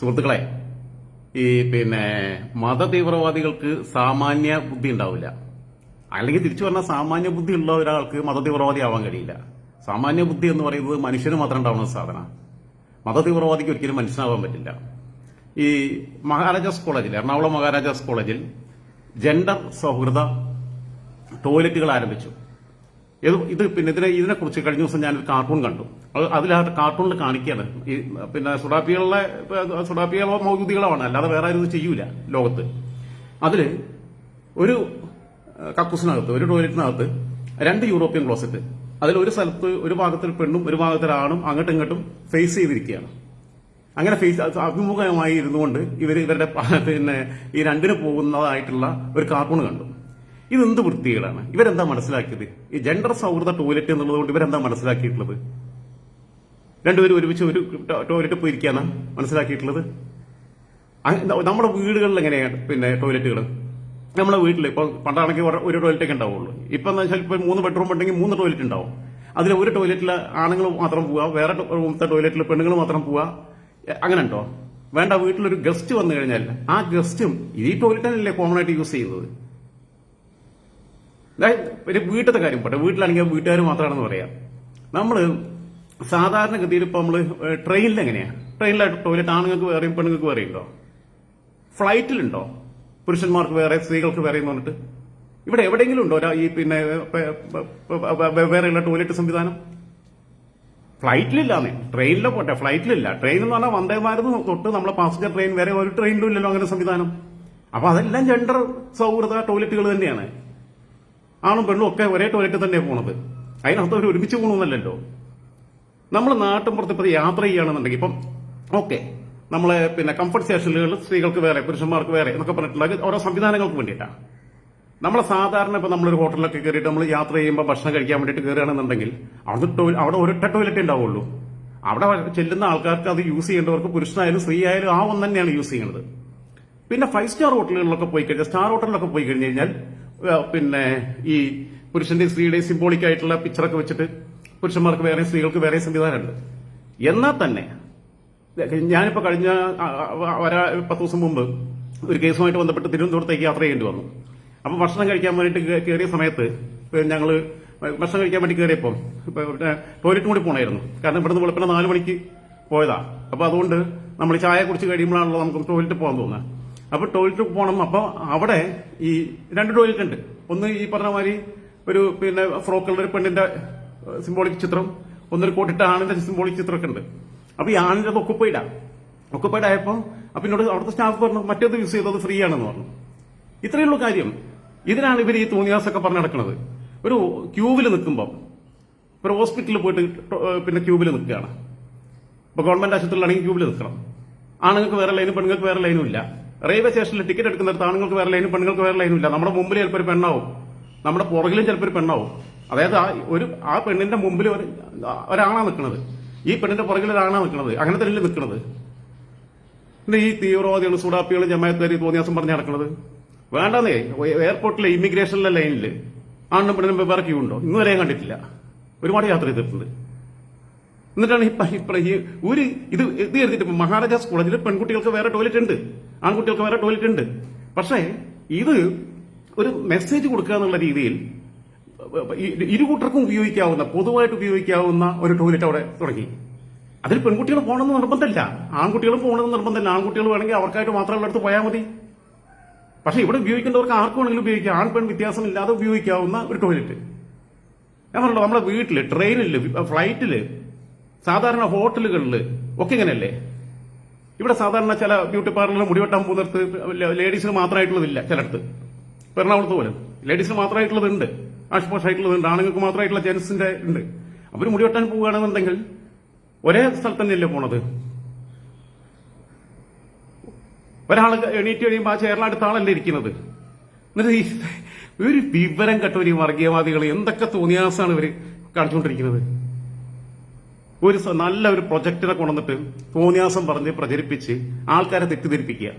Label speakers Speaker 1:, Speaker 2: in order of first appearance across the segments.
Speaker 1: സുഹൃത്തുക്കളെ ഈ പിന്നെ മത തീവ്രവാദികൾക്ക് സാമാന്യ ബുദ്ധി ഉണ്ടാവില്ല. അല്ലെങ്കിൽ തിരിച്ചു പറഞ്ഞാൽ സാമാന്യ ബുദ്ധി ഉള്ള ഒരാൾക്ക് മത തീവ്രവാദി ആവാൻ കഴിയില്ല. സാമാന്യ ബുദ്ധി എന്ന് പറയുന്നത് മനുഷ്യന് മാത്രം ഉണ്ടാവുന്ന സാധന മത തീവ്രവാദിക്ക് ഒരിക്കലും മനുഷ്യനാവാൻ പറ്റില്ല. ഈ മഹാരാജാസ് കോളേജിൽ എറണാകുളം മഹാരാജാസ് കോളേജിൽ ജെൻഡർ സൗഹൃദ ടോയ്ലറ്റുകൾ ആരംഭിച്ചു. ഇത് പിന്നെ ഇതിനെ ഇതിനെക്കുറിച്ച് കഴിഞ്ഞ ദിവസം ഞാനൊരു കാർട്ടൂൺ കണ്ടു. അത് അതിൽ ആ കാർട്ടൂണിൽ കാണിക്കുകയാണ് ഈ പിന്നെ സുഡാപ്പികളെ സുഡാപ്പികളോ മൗദ്യൂദികളോ ആണ് അല്ലാതെ വേറെ ആരും ഇത് ചെയ്യൂല ലോകത്ത്. അതിൽ ഒരു കക്കൂസിനകത്ത് ഒരു ടോയ്ലറ്റിനകത്ത് രണ്ട് യൂറോപ്യൻ ക്ലോസറ്റ്. അതിൽ ഒരു സ്ഥലത്ത് ഒരു ഭാഗത്തിൽ പെണ്ണും ഒരു ഭാഗത്തിൽ ആണും അങ്ങോട്ടും ഇങ്ങോട്ടും ഫേസ് ചെയ്തിരിക്കുകയാണ്. അങ്ങനെ ഫേസ് അഭിമുഖമായി ഇരുന്നുകൊണ്ട് ഇവർ ഇവരുടെ പിന്നെ ഈ രണ്ടിന് പോകുന്നതായിട്ടുള്ള ഒരു കാർട്ടൂൺ കണ്ടു. ഇതെന്ത് വൃത്തികളാണ് ഇവരെന്താ മനസ്സിലാക്കിയത്? ഈ ജെൻഡർ സൗഹൃദ ടോയ്ലറ്റ് എന്നുള്ളത് കൊണ്ട് ഇവരെന്താ മനസ്സിലാക്കിയിട്ടുള്ളത്? രണ്ടുപേരും ഒരുമിച്ച് ഒരു ടോയ്ലറ്റ് പോയിരിക്കാന്നാ മനസ്സിലാക്കിയിട്ടുള്ളത്? നമ്മുടെ വീടുകളിൽ എങ്ങനെയാണ് പിന്നെ ടോയ്ലറ്റുകൾ നമ്മുടെ വീട്ടിൽ ഇപ്പോൾ പണ്ടാണെങ്കിൽ ഒരു- ടോയ്ലറ്റ് ഒക്കെ ഉണ്ടാവുള്ളൂ. ഇപ്പം എന്ന് വെച്ചാൽ ഇപ്പോൾ മൂന്ന് ബെഡ്റൂം ഉണ്ടെങ്കിൽ മൂന്ന് ടോയ്ലറ്റ് ഉണ്ടാവും. അതിൽ ഒരു ടോയ്ലറ്റിൽ ആണുങ്ങൾ മാത്രം പോവുക വേറെ റൂമത്തെ ടോയ്ലറ്റിൽ പെണ്ണുങ്ങൾ മാത്രം പോവുക അങ്ങനെ ഉണ്ടോ? വേണ്ട വീട്ടിലൊരു ഗസ്റ്റ് വന്നു കഴിഞ്ഞാൽ ആ ഗസ്റ്റും ഈ ടോയ്ലറ്റ് തന്നെയല്ലേ കോമൺ ആയിട്ട് യൂസ് ചെയ്യുന്നത്? ഒരു വീട്ടിലത്തെ കാര്യം പോട്ടെ വീട്ടിലാണെങ്കിൽ വീട്ടുകാർ മാത്രമാണെന്ന് പറയാം. നമ്മൾ സാധാരണഗതിയിൽ ഇപ്പോൾ നമ്മൾ ട്രെയിനിൽ എങ്ങനെയാണ് ട്രെയിനിലായിട്ട് ടോയ്ലറ്റ് ആണുങ്ങൾക്ക് വേറെയും പെണ്ണുങ്ങൾക്ക് വേറെയും ഉണ്ടോ? ഫ്ലൈറ്റിലുണ്ടോ പുരുഷന്മാർക്ക് വേറെ സ്ത്രീകൾക്ക് വേറെ എന്ന് പറഞ്ഞിട്ട്? ഇവിടെ എവിടെയെങ്കിലും ഉണ്ടോ ഈ പിന്നെ വെവ്വേറെയുള്ള ടോയ്ലറ്റ് സംവിധാനം? ഫ്ലൈറ്റിലില്ലാന്നേ ട്രെയിനിലോ പോട്ടെ ഫ്ലൈറ്റിലില്ല ട്രെയിൻ എന്ന് പറഞ്ഞാൽ വന്ദേ ഭാരത് തൊട്ട് നമ്മളെ പാസഞ്ചർ ട്രെയിൻ വരെ ഒരു ട്രെയിനിലും ഇല്ലല്ലോ അങ്ങനെ സംവിധാനം. അപ്പൊ അതെല്ലാം ജെൻഡർ സൗഹൃദ ടോയ്ലറ്റുകൾ തന്നെയാണ്. ആണും പെണ്ണും ഒക്കെ ഒരേ ടോയ്ലറ്റിൽ തന്നെ പോണത്. അതിനകത്ത് അവർ ഒരുമിച്ച് പോകണമെന്നല്ലല്ലോ നമ്മൾ നാട്ടും പുറത്ത് ഇപ്പോൾ യാത്ര ചെയ്യുകയാണെന്നുണ്ടെങ്കിൽ ഇപ്പം ഓക്കെ നമ്മളെ പിന്നെ കംഫർട്ട് സ്റ്റേഷനുകൾ സ്ത്രീകൾക്ക് വേറെ പുരുഷന്മാർക്ക് വേറെ എന്നൊക്കെ പറഞ്ഞിട്ടുള്ള അത് ഓരോ സംവിധാനങ്ങൾക്ക് വേണ്ടിയിട്ടാണ് നമ്മളെ സാധാരണ ഇപ്പൊ നമ്മളൊരു ഹോട്ടലിലൊക്കെ കയറിയിട്ട് നമ്മൾ യാത്ര ചെയ്യുമ്പോൾ ഭക്ഷണം കഴിക്കാൻ വേണ്ടിയിട്ട് കയറുകയാണെന്നുണ്ടെങ്കിൽ അവിടെ ടോയ് അവിടെ ഒരൊറ്റ ടോയ്ലറ്റ് ഉണ്ടാവുള്ളൂ. അവിടെ ചെല്ലുന്ന ആൾക്കാർക്ക് അത് യൂസ് ചെയ്യേണ്ടവർക്ക് പുരുഷനായാലും സ്ത്രീ ആയാലും ആ ഒന്ന് തന്നെയാണ് യൂസ് ചെയ്യുന്നത് പിന്നെ ഫൈവ് സ്റ്റാർ ഹോട്ടലുകളിലൊക്കെ പോയി കഴിഞ്ഞാൽ സ്റ്റാർ ഹോട്ടലിലൊക്കെ പോയി കഴിഞ്ഞു കഴിഞ്ഞാൽ പിന്നെ ഈ പുരുഷന്റെയും സ്ത്രീയുടെയും സിംബോളിക് ആയിട്ടുള്ള പിക്ചറൊക്കെ വെച്ചിട്ട് പുരുഷന്മാർക്ക് വേറെ സ്ത്രീകൾക്ക് വേറെ സംവിധാനമുണ്ട്. എന്നാൽ തന്നെ ഞാനിപ്പോ കഴിഞ്ഞ ഒരാ പത്ത് ദിവസം മുമ്പ് ഒരു കേസുമായിട്ട് ബന്ധപ്പെട്ട് തിരുവനന്തപുരത്തേക്ക് യാത്ര ചെയ്യേണ്ടി വന്നു. അപ്പൊ ഭക്ഷണം കഴിക്കാൻ വേണ്ടിയിട്ട് കയറിയ സമയത്ത് ഞങ്ങൾ ഭക്ഷണം കഴിക്കാൻ വേണ്ടി കയറിയപ്പോൾ ടോയ്ലറ്റും കൂടി പോണായിരുന്നു. കാരണം ഇവിടുന്ന് വെളുപ്പിനെ നാല് മണിക്ക് പോയതാ. അപ്പോൾ അതുകൊണ്ട് നമ്മൾ ചായ കുടിച്ച് കഴിയുമ്പോഴാണല്ലോ നമുക്ക് ടോയ്ലറ്റ് പോകാൻ തോന്നുന്നത്. അപ്പൊ ടോയ്ലറ്റ് പോകണം അപ്പൊ അവിടെ ഈ രണ്ട് ടോയ്ലറ്റ് ഉണ്ട് ഒന്ന് ഈ പറഞ്ഞ മാതിരി ഒരു പിന്നെ ഫ്രോക്കുള്ള ഒരു പെണ്ണിന്റെ സിംബോളിക് ചിത്രം. ഒന്നൊരു കോട്ടിട്ട ആണിന്റെ സിംബോളിക് ചിത്രമൊക്കെ ഉണ്ട്. അപ്പൊ ഈ ആണിന്റെ ഒക്കുപ്പൈഡാ ഒക്കുപ്പൈഡ് ആയപ്പോ അപ്പൊ എന്നോട് അവിടുത്തെ സ്റ്റാഫ് പറഞ്ഞു മറ്റേത് യൂസ് ചെയ്തത് ഫ്രീ ആണെന്ന് പറഞ്ഞു. ഇത്രയേ ഉള്ളൂ കാര്യം. ഇതിനാണ് ഇവർ ഈ തോന്നിയാസൊക്കെ പറഞ്ഞു നടക്കുന്നത് ഒരു ക്യൂവിൽ നിൽക്കുമ്പം ഒരു ഹോസ്പിറ്റലിൽ പോയിട്ട് പിന്നെ ക്യൂവിൽ നിൽക്കുകയാണ്. ഇപ്പൊ ഗവൺമെന്റ് ആശുപത്രിയിലാണെങ്കിൽ ക്യൂവിൽ നിൽക്കണം. ആണുങ്ങൾക്ക് വേറെ ലൈനും പെണ്ണുങ്ങൾക്ക് വേറെ ലൈനും ഇല്ല. റെയിൽവേ സ്റ്റേഷനിൽ ടിക്കറ്റ് എടുക്കുന്നിടത്ത് ആണുങ്ങൾക്ക് വേറെ ലൈനും പെണ്ണുങ്ങൾക്ക് വേറെ ലൈനും ഇല്ല. നമ്മുടെ മുമ്പിൽ ചിലപ്പോൾ ഒരു പെണ്ണാവും. നമ്മുടെ പുറകിലും ചിലപ്പോൾ ഒരു പെണ്ണാവും. അതായത് ആ ഒരു ആ പെണ്ണിന്റെ മുമ്പിൽ ഒരു ഒരാണാ നിൽക്കുന്നത്. ഈ പെണ്ണിന്റെ പുറകിൽ ഒരാണാ നിൽക്കുന്നത്. അങ്ങനെ തന്നെയല്ലേ നിൽക്കുന്നത്. പിന്നെ ഈ തീവ്രവാദികൾ സുഡാപ്പികൾ ജമായത്തുകാർ തോന്നിയാസം പറഞ്ഞ് നടക്കുന്നത്? വേണ്ടെന്നേ. എയർപോർട്ടിലെ ഇമിഗ്രേഷനിലെ ലൈനിൽ ആണിനും പെണ്ണിനും വെവ്വേറെ ക്യൂ ഉണ്ടോ? ഇന്ന് വരെ കണ്ടിട്ടില്ല. ഒരുപാട് യാത്ര ചെയ്തിട്ടുണ്ട്. എന്നിട്ടാണ് ഈ ഒരു ഇത് ഇത് എഴുതിയിട്ട് മഹാരാജാസ് കോളേജിൽ പെൺകുട്ടികൾക്ക് വേറെ ടോയ്ലറ്റ് ഉണ്ട്. ആൺകുട്ടികൾക്ക് വേറെ ടോയ്ലറ്റ് ഉണ്ട്. പക്ഷേ ഇത് ഒരു മെസ്സേജ് കൊടുക്കുക എന്നുള്ള രീതിയിൽ ഇരു ഇരുകൂട്ടർക്കും ഉപയോഗിക്കാവുന്ന പൊതുവായിട്ട് ഉപയോഗിക്കാവുന്ന ഒരു ടോയ്ലറ്റ് അവിടെ തുടങ്ങി. അതിൽ പെൺകുട്ടികൾ പോകണമെന്ന് നിർബന്ധമില്ല. ആൺകുട്ടികളും പോകണമെന്ന് നിർബന്ധമില്ല. ആൺകുട്ടികൾ വേണമെങ്കിൽ അവർക്കായിട്ട് മാത്രമുള്ള അടുത്ത് പോയാൽ മതി. പക്ഷെ ഇവിടെ ഉപയോഗിക്കേണ്ടവർക്ക് ആർക്കും വേണമെങ്കിലും ഉപയോഗിക്കാം. ആൺ പെൺ വ്യത്യാസമില്ലാതെ ഉപയോഗിക്കാവുന്ന ഒരു ടോയ്ലറ്റ്. ഞാൻ പറഞ്ഞല്ലോ നമ്മുടെ വീട്ടിൽ ട്രെയിനിൽ ഫ്ലൈറ്റിൽ സാധാരണ ഹോട്ടലുകളിൽ ഒക്കെ ഇങ്ങനെയല്ലേ? ഇവിടെ സാധാരണ ചില ബ്യൂട്ടി പാർലറിൽ മുടിവെട്ടാൻ പോകുന്നിടത്ത് ലേഡീസിന് മാത്രമായിട്ടുള്ളതില്ല ചിലടത്ത് എറണാകുളത്ത് പോലും. ലേഡീസിന് മാത്രമായിട്ടുള്ളതുണ്ട്. ആഷ്പോഷ് ആയിട്ടുള്ളതുണ്ട് ആണുങ്ങൾക്ക് മാത്രമായിട്ടുള്ള ജെൻസിന്റെ ഉണ്ട്. അവർ മുടിവെട്ടാൻ പോവുകയാണെന്നുണ്ടെങ്കിൽ ഒരേ സ്ഥലത്ത് തന്നെയല്ലേ പോണത്? ഒരാൾ എണീറ്റ് കഴിയുമ്പോൾ ആ ചെയറിൽ അടുത്ത ആളല്ലേ ഇരിക്കുന്നത്? എന്നിട്ട് ഈ ഒരു വിവരം കെട്ടവർ ഈ വർഗീയവാദികൾ എന്തൊക്കെ തോന്നിയാസാണ് ഇവർ കാണിച്ചുകൊണ്ടിരിക്കുന്നത്? ഒരു നല്ല ഒരു പ്രൊജക്ടിനെ കൊണ്ടുവന്നിട്ട് തോന്നിയാസം പറഞ്ഞ് പ്രചരിപ്പിച്ച് ആൾക്കാരെ തെറ്റിദ്ധരിപ്പിക്കുക.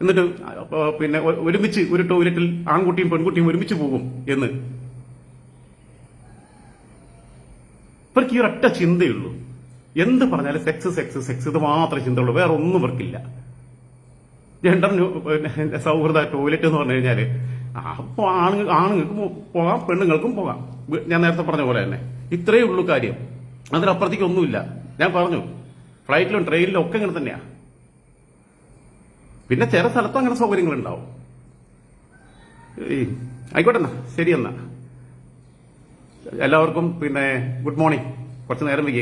Speaker 1: എന്നിട്ട് പിന്നെ ഒരുമിച്ച് ഒരു ടോയ്ലറ്റിൽ ആൺകുട്ടിയും പെൺകുട്ടിയും ഒരുമിച്ച് പോകും എന്ന്. ഇവർക്ക് ഈ ഒരൊറ്റ ചിന്തയുള്ളൂ. എന്ത് പറഞ്ഞാലും സെക്സ് സെക്സ് സെക്സ് ഇത് മാത്രമേ ചിന്തയുള്ളൂ. വേറെ ഒന്നും ഇവർക്കില്ല. ജെൻഡർ സൗഹൃദ ടോയ്ലറ്റ് എന്ന് പറഞ്ഞു കഴിഞ്ഞാൽ അപ്പോൾ ആണുങ്ങൾ ആണുങ്ങൾക്കും പോകാം പെണ്ണുങ്ങൾക്കും പോകാം. ഞാൻ നേരത്തെ പറഞ്ഞ പോലെ തന്നെ. ഇത്രയേ ഉള്ളൂ കാര്യം. അതിനപ്പുറത്തേക്ക് ഒന്നുമില്ല ഞാൻ പറഞ്ഞു ഫ്ലൈറ്റിലും ട്രെയിനിലും ഒക്കെ ഇങ്ങനെ തന്നെയാ. പിന്നെ ചില സ്ഥലത്തും അങ്ങനെ സൗകര്യങ്ങൾ ഉണ്ടാവും ആയിക്കോട്ടെ എന്നാ ശരി എന്നാ. എല്ലാവർക്കും പിന്നെ ഗുഡ് മോർണിംഗ്. കുറച്ച് നേരം വൈകി.